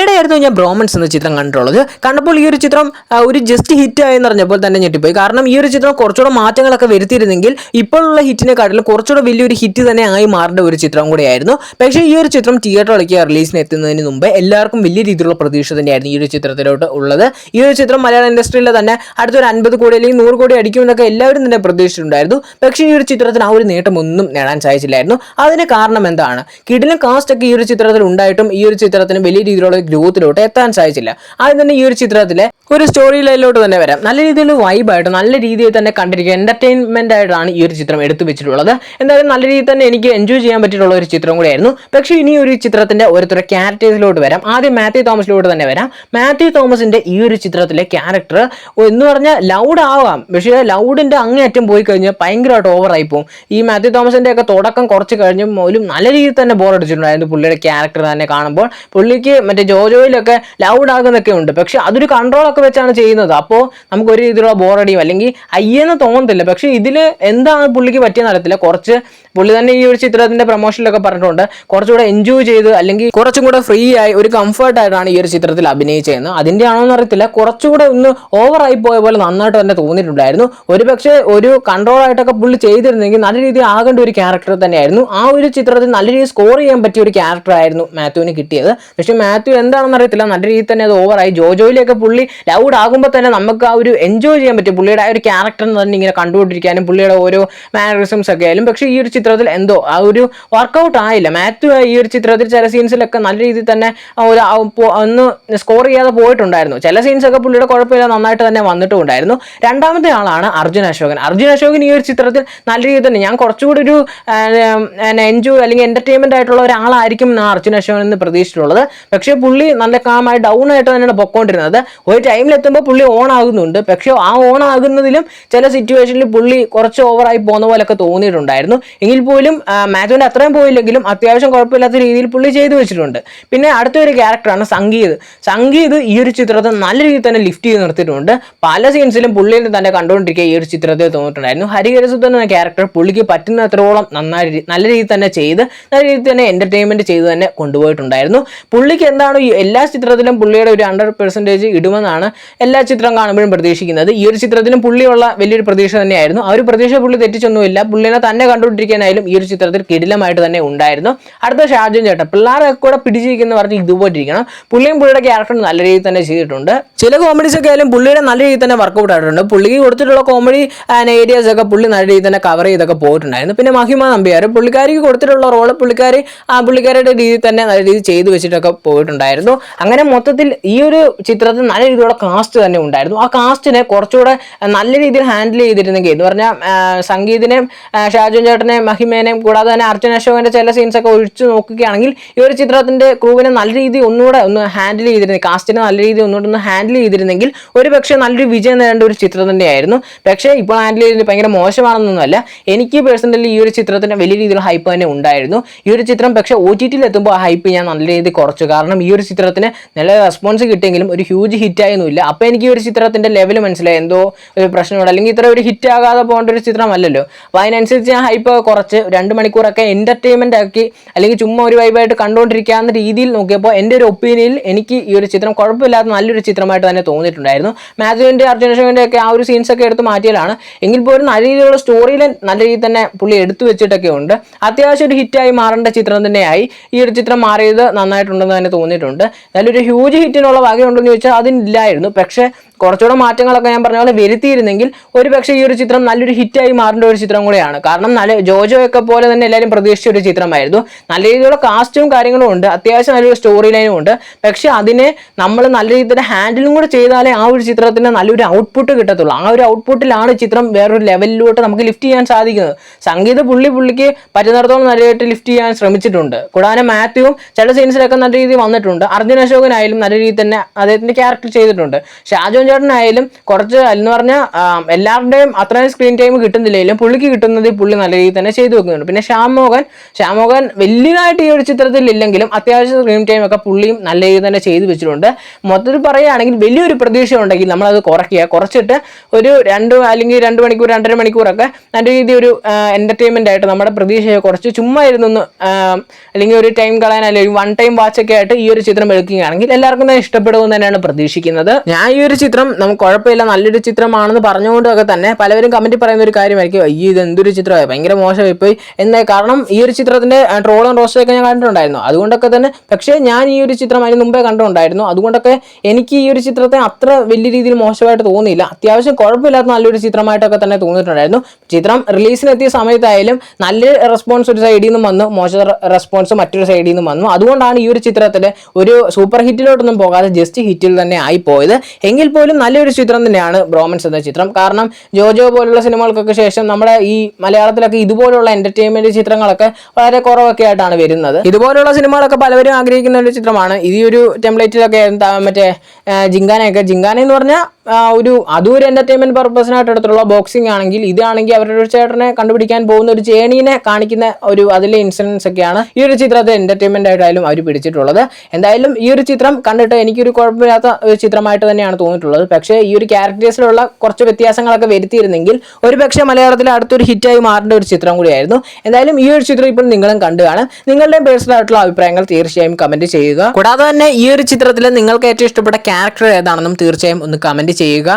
ഈയിടെ ആയിരുന്നു ഞാൻ ബ്രോമൻസ് എന്ന ചിത്രം കണ്ടിട്ടുള്ളത്. കണ്ടപ്പോൾ ഈ ഒരു ചിത്രം ഒരു ജസ്റ്റ് ഹിറ്റ് ആയെന്ന് പറഞ്ഞപ്പോൾ തന്നെ ഞെട്ടിപ്പോയി. കാരണം ഈ ഒരു ചിത്രം കുറച്ചുകൂടെ മാറ്റങ്ങളൊക്കെ വരുത്തിയിരുന്നെങ്കിൽ ഇപ്പോഴുള്ള ഹിറ്റിനെക്കാട്ടിലും കുറച്ചുകൂടെ വലിയൊരു ഹിറ്റ് തന്നെ ആയി മാറേണ്ട ഒരു ചിത്രം കൂടെയായിരുന്നു. പക്ഷേ ഈ ഒരു ചിത്രം തിയേറ്ററിലേക്ക് റിലീസിന് എത്തുന്നതിന് മുമ്പ് എല്ലാവർക്കും വലിയ രീതിയിലുള്ള പ്രതീക്ഷ തന്നെയായിരുന്നു ഈ ഒരു ചിത്രത്തിലോട്ട് ഉള്ളത്. ഈ ഒരു ചിത്രം മലയാള ഇൻഡസ്ട്രിയിൽ തന്നെ അടുത്തൊരു അൻപത് കോടി അല്ലെങ്കിൽ നൂറ് കോടി അടിക്കുമെന്നൊക്കെ എല്ലാവരും തന്നെ പ്രതീക്ഷിച്ചിട്ടുണ്ടായിരുന്നു. പക്ഷേ ഈ ഒരു ചിത്രത്തിന് ആ ഒരു നേട്ടം ഒന്നും നേടാൻ സാധിച്ചില്ലായിരുന്നു. അതിന് കാരണം എന്താണ്? കിടിലും കാസ്റ്റ് ഒക്കെ ഈ ഒരു ചിത്രത്തിൽ ഉണ്ടായിട്ടും ഈ ഒരു ചിത്രത്തിന് വലിയ രീതിയിലുള്ള ഗ്രോത്തിലോട്ട് എത്താൻ സാധിച്ചില്ല. ആദ്യം തന്നെ ഈ ഒരു ചിത്രത്തിലെ ഒരു സ്റ്റോറി ലൈനിലോട്ട് തന്നെ വരാം. നല്ല രീതിയിൽ വൈബായിട്ട് നല്ല രീതിയിൽ തന്നെ കണ്ടിരിക്കുക എന്റർടൈൻമെന്റ് ആയിട്ടാണ് ഈ ഒരു ചിത്രം എടുത്തു വെച്ചിട്ടുള്ളത്. എന്തായാലും നല്ല രീതിയിൽ തന്നെ എനിക്ക് എൻജോയ് ചെയ്യാൻ പറ്റിയിട്ടുള്ള ഒരു ചിത്രം കൂടിയായിരുന്നു. പക്ഷേ ഇനി ഒരു ചിത്രത്തിന്റെ ഓരോരുത്തരുടെ ക്യാരക്ടേഴ്സിലോട്ട് വരാം. ആദ്യം മാത്യു തോമസിലോട്ട് തന്നെ വരാം. മാത്യു തോമസിന്റെ ഈ ഒരു ചിത്രത്തിലെ ക്യാരക്ടർ എന്ന് പറഞ്ഞാൽ ലൗഡ് ആവാം. പക്ഷേ ലൗഡിന്റെ അങ്ങേയറ്റം പോയി കഴിഞ്ഞാൽ ഭയങ്കരമായിട്ട് ഓവറായി പോകും ഈ മാത്യു തോമസിന്റെ ഒക്കെ തുടക്കം കുറച്ച് കഴിഞ്ഞ് പോലും നല്ല രീതിയിൽ തന്നെ ബോർ അടിച്ചിട്ടുണ്ടായിരുന്നു പുള്ളിയുടെ ക്യാരക്ടർ തന്നെ കാണുമ്പോൾ. പുള്ളിക്ക് മറ്റേ ജോജോയിലൊക്കെ ലൗഡ് ആകുന്നൊക്കെ ഉണ്ട്. പക്ഷേ അതൊരു കൺട്രോളൊക്കെ വെച്ചാണ് ചെയ്യുന്നത്. അപ്പോൾ നമുക്ക് ഒരു രീതിയിലുള്ള ബോറടിയും അല്ലെങ്കിൽ അയ്യെന്ന് തോന്നത്തില്ല. പക്ഷേ ഇതിൽ എന്താണ് പുള്ളിക്ക് പറ്റിയെന്ന് അറിയത്തില്ല. കുറച്ച് പുള്ളി തന്നെ ഈ ഒരു ചിത്രത്തിന്റെ പ്രൊമോഷനിലൊക്കെ പറഞ്ഞിട്ടുണ്ട്. കുറച്ചുകൂടെ എൻജോയ് ചെയ്ത് അല്ലെങ്കിൽ കുറച്ചും കൂടെ ഫ്രീ ആയി ഒരു കംഫർട്ടായിട്ടാണ് ഈ ഒരു ചിത്രത്തിൽ അഭിനയിച്ചതെന്ന് അതിന്റെ ആണോന്ന് അറിയത്തില്ല. കുറച്ചുകൂടെ ഒന്ന് ഓവറായി പോയ പോലെ നന്നായിട്ട് തന്നെ തോന്നിയിട്ടുണ്ടായിരുന്നു. ഒരു പക്ഷേ ഒരു കൺട്രോൾ ആയിട്ടൊക്കെ പുള്ളി ചെയ്തിരുന്നെങ്കിൽ നല്ല രീതിയിൽ ആകേണ്ട ഒരു ക്യാരക്ടർ തന്നെയായിരുന്നു. ആ ഒരു ചിത്രത്തിൽ നല്ല രീതിയിൽ സ്കോർ ചെയ്യാൻ പറ്റിയ ഒരു ക്യാരക്ടർ ആയിരുന്നു മാത്യുവിന് കിട്ടിയത്. പക്ഷേ മാത്യു എന്താണെന്ന് അറിയത്തില്ല. നല്ല രീതിയിൽ തന്നെ അത് ഓവറായി ജോജോയിലൊക്കെ പുള്ളി ലൗഡ് ആകുമ്പോൾ തന്നെ നമുക്ക് ആ ഒരു എൻജോയ് ചെയ്യാൻ പറ്റും. പുള്ളിയുടെ ആ ഒരു ക്യാരക്ടറിന് തന്നെ ഇങ്ങനെ കണ്ടുകൊണ്ടിരിക്കാനും പുള്ളിയുടെ ഓരോ മാനറിസംസ് ഒക്കെ ആയാലും. പക്ഷേ ഈ ഒരു ചിത്രത്തിൽ എന്തോ ആ ഒരു വർക്കൗട്ട് ആയില്ല. മാത്യു ഈ ഒരു ചിത്രത്തിൽ ചില സീൻസിലൊക്കെ നല്ല രീതിയിൽ തന്നെ ഒരു ഒന്ന് സ്കോർ ചെയ്യാതെ പോയിട്ടുണ്ടായിരുന്നു. ചില സീൻസൊക്കെ പുള്ളിയുടെ കുഴപ്പമില്ല നന്നായിട്ട് തന്നെ വന്നിട്ടുണ്ടായിരുന്നു രണ്ടാമത്തെ ആളാണ് അർജുൻ അശോകൻ. അർജുൻ അശോകൻ ഈ ഒരു ചിത്രത്തിൽ നല്ല രീതിയിൽ തന്നെ ഞാൻ കുറച്ചുകൂടി ഒരു എൻജോയ് അല്ലെങ്കിൽ എന്റർടൈൻമെന്റ് ആയിട്ടുള്ള ഒരാളായിരിക്കും ഞാൻ അർജുൻ അശോകൻ എന്ന് പ്രതീക്ഷിച്ചിട്ടുള്ളത്. പക്ഷേ പുള്ളി നല്ല കാമായി ഡൗൺ ആയിട്ട് തന്നെയാണ് പൊക്കോണ്ടിരുന്നത്. ഒരു എത്തുമ്പോൾ പുള്ളി ഓൺ ആകുന്നുണ്ട് പക്ഷേ ആ ഓൺ ആകുന്നതിലും ചില സിറ്റുവേഷനിൽ പുള്ളി കുറച്ച് ഓവറായി പോകുന്ന പോലൊക്കെ തോന്നിയിട്ടുണ്ടായിരുന്നു. എങ്കിൽ പോലും മാത്യുവിന്റെ അത്രയും പോയില്ലെങ്കിലും അത്യാവശ്യം കുഴപ്പമില്ലാത്ത രീതിയിൽ പുള്ളി ചെയ്തു വെച്ചിട്ടുണ്ട്. പിന്നെ അടുത്തൊരു ക്യാരക്ടറാണ് സംഗീത്. സംഗീത് ഈ ഒരു ചിത്രത്തെ നല്ല രീതിയിൽ തന്നെ ലിഫ്റ്റ് ചെയ്ത് നിർത്തിയിട്ടുണ്ട്. പല സീൻസിലും പുള്ളിയിൽ തന്നെ കണ്ടുകൊണ്ടിരിക്കുക ഈ ഒരു ചിത്രത്തിൽ തോന്നിയിട്ടുണ്ടായിരുന്നു. ഹരിഹരസുദ്ധൻ എന്ന ക്യാരക്ടർ പുള്ളിക്ക് പറ്റുന്നത്രോളം നന്നായി നല്ല രീതിയിൽ തന്നെ ചെയ്ത് നല്ല രീതിയിൽ തന്നെ എന്റർടൈൻമെന്റ് ചെയ്ത് തന്നെ കൊണ്ടുപോയിട്ടുണ്ടായിരുന്നു. പുള്ളിക്ക് എന്താണ് എല്ലാ ചിത്രത്തിലും പുള്ളിയുടെ ഒരു ഹൺഡ്രഡ് പെർസെന്റേജ് ഇടുമെന്നാണ് എല്ലാ ചിത്രം കാണുമ്പോഴും പ്രതീക്ഷിക്കുന്നത്. ഈ ഒരു ചിത്രത്തിനും പുള്ളിയുള്ള വലിയൊരു പ്രതീക്ഷ തന്നെയായിരുന്നു. ആ ഒരു പ്രതീക്ഷ പുള്ളി തെറ്റിച്ചൊന്നുമില്ല. പുള്ളിനെ തന്നെ കണ്ടുകൊണ്ടിരിക്കാനായാലും ഈ ഒരു ചിത്രത്തിൽ കിടിലമായിട്ട് തന്നെ ഉണ്ടായിരുന്നു. അടുത്ത ഷാജു ചേട്ടൻ. പിള്ളേരെ കൂടെ പിടിച്ചിരിക്കുന്ന പറഞ്ഞ് ഇതുപോലെ ഇരിക്കണം പുള്ളിയും പുള്ളിയുടെ ക്യാരക്ടർ നല്ല രീതിയിൽ തന്നെ ചെയ്തിട്ടുണ്ട്. ചില കോമഡീസ് ഒക്കെ ആയാലും പുള്ളിയുടെ നല്ല രീതിയിൽ തന്നെ വർക്കൗട്ട് ആയിട്ടുണ്ട്. പുള്ളിക്ക് കൊടുത്തിട്ടുള്ള കോമഡി ഏരിയാസ് ഒക്കെ പുള്ളി നല്ല രീതിയിൽ തന്നെ കവർ ചെയ്തൊക്കെ പോയിട്ടുണ്ടായിരുന്നു. പിന്നെ മഹിമ നമ്പ്യാർ പുള്ളിക്കാരിക്ക് കൊടുത്തിട്ടുള്ള റോൾ പുള്ളിക്കാരി ആ പുള്ളിക്കാരുടെ രീതിയിൽ തന്നെ നല്ല രീതിയിൽ ചെയ്തു വെച്ചിട്ടൊക്കെ പോയിട്ടുണ്ടായിരുന്നു. അങ്ങനെ മൊത്തത്തിൽ ഈ ഒരു ചിത്രത്തിൽ നല്ല രീതിയിലുള്ള കാസ്റ്റ് തന്നെ ഉണ്ടായിരുന്നു. ആ കാസ്റ്റിനെ കുറച്ചുകൂടെ നല്ല രീതിയിൽ ഹാൻഡിൽ ചെയ്തിരുന്നെങ്കിൽ എന്ന് പറഞ്ഞാൽ സംഗീതിനെയും ഷാജു ചേട്ടനെയും മഹിമേനെയും കൂടാതെ തന്നെ അർജുൻ അശോകന്റെ ചില സീൻസൊക്കെ ഒഴിച്ചു നോക്കുകയാണെങ്കിൽ ഈ ഒരു ചിത്രത്തിന്റെ ക്രൂവിനെ നല്ല രീതിയിൽ ഒന്നുകൂടെ ഒന്ന് ഹാൻഡിൽ ചെയ്തിരുന്നെങ്കിൽ കാസ്റ്റിനെ നല്ല രീതിയിൽ ഒന്നുകൂടെ ഒന്ന് ഹാൻഡിൽ ചെയ്തിരുന്നെങ്കിൽ ഒരു പക്ഷേ നല്ലൊരു വിജയം നേടേണ്ട ഒരു ചിത്രം തന്നെയായിരുന്നു. പക്ഷേ ഇപ്പോൾ ഹാൻഡിൽ ചെയ്തത് ഭയങ്കര മോശമാണെന്നൊന്നുമല്ല എനിക്ക് പേഴ്സണലി ഈ ഒരു ചിത്രത്തിന് വലിയ രീതിയിലുള്ള ഹൈപ്പ് തന്നെ ഉണ്ടായിരുന്നു. ഈ ഒരു ചിത്രം പക്ഷേ ഒ ടി ടിയിൽ എത്തുമ്പോൾ ആ ഹൈപ്പ് ഞാൻ നല്ല രീതിയിൽ കുറച്ചു. കാരണം ഈ ഒരു ചിത്രത്തിന് നല്ല റെസ്പോൺസ് കിട്ടിയെങ്കിലും ഒരു ഹ്യൂജ് ഹിറ്റ് ആയൊന്നുമില്ല അപ്പോൾ എനിക്ക് ഈ ഒരു ചിത്രത്തിന്റെ ലെവൽ മനസ്സിലായി. എന്തോ ഒരു പ്രശ്നമുണ്ട് അല്ലെങ്കിൽ ഇത്ര ഒരു ഹിറ്റ് ആകാതെ പോകേണ്ട ഒരു ചിത്രമല്ലല്ലോ. അപ്പോൾ അതിനനുസരിച്ച് ഞാൻ ഹൈപ്പ് കുറച്ച് രണ്ട് മണിക്കൂറൊക്കെ എന്റർടൈൻമെന്റ് ആക്കി അല്ലെങ്കിൽ ചുമ്മാ ഒരു വൈബായിട്ട് കണ്ടുകൊണ്ടിരിക്കാവുന്ന രീതിയിൽ നോക്കിയപ്പോൾ എന്റെ ഒരു ഒപ്പീനിയനിൽ എനിക്ക് ഈ ഒരു ചിത്രം കുഴപ്പമില്ലാത്ത നല്ലൊരു ചിത്രമായിട്ട് തന്നെ തോന്നിയിട്ടുണ്ടായിരുന്നു. മാത്യുവിന്റെ അർജുനശോകന്റെ ഒക്കെ ആ ഒരു സീൻസ് ഒക്കെ എടുത്ത് മാറ്റിയതാണ്. എങ്കിൽ പോലും നല്ല രീതിയിലുള്ള സ്റ്റോറിയിൽ നല്ല രീതിയിൽ തന്നെ പുള്ളി എടുത്തു വെച്ചിട്ടൊക്കെ ഉണ്ട്. അത്യാവശ്യം ഒരു ഹിറ്റായി മാറേണ്ട ചിത്രം തന്നെയായി. ഈ ഒരു ചിത്രം മാറിയത് നന്നായിട്ടുണ്ടെന്ന് തന്നെ തോന്നിയിട്ടുണ്ട്. നല്ലൊരു ഹ്യൂജ് ഹിറ്റിനുള്ള വകയുണ്ടെന്ന് ചോദിച്ചാൽ അതിനില്ലായിരുന്നു പക്ഷേ കുറച്ചുകൂടെ മാറ്റങ്ങളൊക്കെ ഞാൻ പറഞ്ഞ പോലെ വരുത്തിയിരുന്നെങ്കിൽ ഒരു പക്ഷേ ഈ ഒരു ചിത്രം നല്ലൊരു ഹിറ്റായി മാറേണ്ട ഒരു ചിത്രം കൂടെയാണ്. കാരണം നല്ല ജോജോ ഒക്കെ പോലെ തന്നെ എല്ലാവരും പ്രതീക്ഷിച്ച ഒരു ചിത്രമായിരുന്നു. നല്ല രീതിയിലുള്ള കാസ്റ്റും കാര്യങ്ങളും ഉണ്ട്. അത്യാവശ്യം നല്ലൊരു സ്റ്റോറി ലൈനും ഉണ്ട്. പക്ഷേ അതിനെ നമ്മൾ നല്ല രീതിയിൽ ഹാൻഡിലും കൂടെ ചെയ്താലേ ആ ഒരു ചിത്രത്തിന് നല്ലൊരു ഔട്ട്പുട്ട് കിട്ടത്തുള്ളൂ. ആ ഒരു ഔട്ട്പുട്ടിലാണ് ചിത്രം വേറൊരു ലെവലിലോട്ട് നമുക്ക് ലിഫ്റ്റ് ചെയ്യാൻ സാധിക്കുന്നത്. സംഗീത പുള്ളി പുള്ളിക്ക് പറ്റുന്നിടത്തോളം നല്ലതായിട്ട് ലിഫ്റ്റ് ചെയ്യാൻ ശ്രമിച്ചിട്ടുണ്ട്. കൂടാതെ മാത്യുവും ചില സീൻസിലൊക്കെ നല്ല രീതിയിൽ വന്നിട്ടുണ്ട്. അർജുൻ അശോകനായാലും നല്ല രീതിയിൽ തന്നെ അദ്ദേഹത്തിന്റെ ക്യാരക്ടർ ചെയ്തിട്ടുണ്ട്. ഷാജോൻ ചേട്ടനായാലും കുറച്ച് എന്ന് പറഞ്ഞാൽ എല്ലാവരുടെയും അത്രയും സ്ക്രീൻ ടൈം കിട്ടുന്നില്ലെങ്കിലും പുള്ളിക്ക് കിട്ടുന്നത് പുള്ളി നല്ല രീതിയിൽ തന്നെ ചെയ്തു വെക്കുന്നുണ്ട്. പിന്നെ ശ്യാം മോഹൻ ശ്യാം മോഹൻ വലിയതായിട്ട് ഈ ഒരു ചിത്രത്തിൽ ഇല്ലെങ്കിലും അത്യാവശ്യം സ്ക്രീൻ ടൈം ഒക്കെ പുള്ളിയും നല്ല രീതിയിൽ തന്നെ ചെയ്തു വെച്ചിട്ടുണ്ട്. മൊത്തത്തിൽ പറയുകയാണെങ്കിൽ വലിയൊരു പ്രതീക്ഷ ഉണ്ടെങ്കിൽ നമ്മളത് കുറയ്ക്കുക. കുറച്ചിട്ട് ഒരു രണ്ട് അല്ലെങ്കിൽ രണ്ട് മണിക്കൂർ രണ്ടര മണിക്കൂറൊക്കെ നല്ല രീതിയിൽ ഒരു എന്റർടൈൻമെന്റ് ആയിട്ട് നമ്മുടെ പ്രതീക്ഷയെ കുറച്ച് ചുമ്മാ ഇരുന്നൊന്ന് അല്ലെങ്കിൽ ഒരു ടൈം കളയാൻ അല്ലെങ്കിൽ വൺ ടൈം വാച്ചൊക്കെ ആയിട്ട് ഈ ഒരു ചിത്രം എടുക്കുകയാണെങ്കിൽ എല്ലാവർക്കും തന്നെ ഇഷ്ടപ്പെടുമെന്ന് തന്നെയാണ് പ്രതീക്ഷിക്കുന്നത്. ഞാൻ ഈ ഒരു ചിത്രം നമുക്ക് കുഴപ്പമില്ല നല്ലൊരു ചിത്രമാണെന്ന് പറഞ്ഞുകൊണ്ടൊക്കെ തന്നെ പലവരും കമന്റ് പറയുന്ന ഒരു കാര്യമായിരിക്കും. അയ്യോ ഇത് എന്തൊരു ചിത്രമായി ഭയങ്കര മോശമായി പോയി. എന്നേ കാരണം ഈ ഒരു ചിത്രത്തിന്റെ ട്രോളും റോസ്റ്റും റോസ്റ്റൊക്കെ ഞാൻ കണ്ടിട്ടുണ്ടായിരുന്നു. അതുകൊണ്ടൊക്കെ തന്നെ പക്ഷേ ഞാൻ ഈ ഒരു ചിത്രം അതിന് മുമ്പേ കണ്ടിട്ടുണ്ടായിരുന്നു. അതുകൊണ്ടൊക്കെ എനിക്ക് ഈ ഒരു ചിത്രത്തെ അത്ര വലിയ രീതിയിൽ മോശമായിട്ട് തോന്നിയില്ല. അത്യാവശ്യം കുഴപ്പമില്ലാത്ത നല്ലൊരു ചിത്രമായിട്ടൊക്കെ തന്നെ തോന്നിയിട്ടുണ്ടായിരുന്നു. ചിത്രം റിലീസിനെത്തിയ സമയത്തായാലും നല്ല റെസ്പോൺസ് ഒരു സൈഡിൽ നിന്നും വന്നു മോശ റെസ്പോൺസ് മറ്റൊരു സൈഡിൽ നിന്നും വന്നു. അതുകൊണ്ടാണ് ഈ ഒരു ചിത്രത്തിൽ ഒരു സൂപ്പർ ഹിറ്റിലോട്ടൊന്നും പോകാതെ ജസ്റ്റ് ഹിറ്റിൽ തന്നെ ആയി പോയത്. എങ്കിൽ പോലും നല്ലൊരു ചിത്രം തന്നെയാണ് ബ്രോമൻസ് എന്ന ചിത്രം. കാരണം ജോജോ പോലുള്ള സിനിമകൾക്കൊക്കെ ശേഷം നമ്മുടെ ഈ മലയാളത്തിലൊക്കെ ഇതുപോലുള്ള എന്റർടൈൻമെന്റ് ചിത്രങ്ങളൊക്കെ വളരെ കുറവൊക്കെ ആയിട്ടാണ് വരുന്നത്. ഇതുപോലുള്ള സിനിമകളൊക്കെ പലവരും ആഗ്രഹിക്കുന്ന ഒരു ചിത്രമാണ്. ഈ ഒരു ടെംപ്ലേറ്റിലൊക്കെ മറ്റേ ജിങ്കാനയൊക്കെ. ജിങ്കാന എന്ന് പറഞ്ഞാൽ ഒരു അതും ഒരു എന്റർടൈൻമെന്റ് പർപ്പസിനായിട്ട് എടുത്തുള്ള ബോക്സിംഗ് ആണെങ്കിൽ ഇതാണെങ്കിൽ അവരുടെ ഒരു ചേട്ടനെ കണ്ടുപിടിക്കാൻ പോകുന്ന ഒരു ജേണീനെ കാണിക്കുന്ന ഒരു അതിലെ ഇൻസിഡൻസ് ഒക്കെയാണ് ഈ ഒരു ചിത്രത്തെ എന്റർടൈൻമെന്റ് ആയിട്ടായാലും അവർ പിടിച്ചിട്ടുള്ളത്. എന്തായാലും ഈ ഒരു ചിത്രം കണ്ടിട്ട് എനിക്കൊരു കുഴപ്പമില്ലാത്ത ഒരു ചിത്രമായിട്ട് തന്നെയാണ് തോന്നിയിട്ടുള്ളത്. പക്ഷേ ഈ ഒരു ക്യാരക്ടേഴ്സിലുള്ള കുറച്ച് വ്യത്യാസങ്ങളൊക്കെ വരുത്തിയിരുന്നെങ്കിൽ ഒരു പക്ഷേ മലയാളത്തിലെ അടുത്തൊരു ഹിറ്റായി മാറേണ്ട ഒരു ചിത്രം കൂടിയായിരുന്നു. എന്തായാലും ഈ ഒരു ചിത്രം ഇപ്പോൾ നിങ്ങളും കണ്ടുകാണ് നിങ്ങളുടെ പേഴ്സണൽ ആയിട്ടുള്ള അഭിപ്രായങ്ങൾ തീർച്ചയായും കമന്റ് ചെയ്യുക. കൂടാതെ തന്നെ ഈ ഒരു ചിത്രത്തിൽ നിങ്ങൾക്ക് ഏറ്റവും ഇഷ്ടപ്പെട്ട ക്യാരക്ടർ ഏതാണെന്നും തീർച്ചയായും ഒന്ന് കമന്റ് ചെയ്യുക.